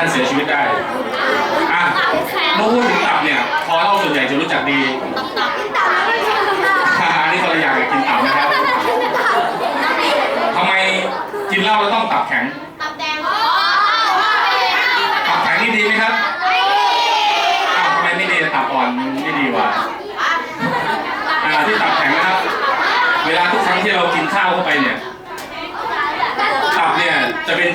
ท่านเสียชีวิตได้อะเมื่อพูดถึงตับเนี่ยคอเราส่วนใหญ่จะรู้จักดีอันนี้ตัวอย่างกินตับนะครับทำไมกินเหล้าแล้วต้องตับแข็งตับแดงตับแข็งนี่ดีไหมครับไม่ดีทำไมไม่ดีตับอ่อนนี่ดีกว่าที่ตับแข็งนะครับ เวลาทุกครั้งที่เรากินข้าวเข้าไปเนี่ยตับเนี่ยจะเป็น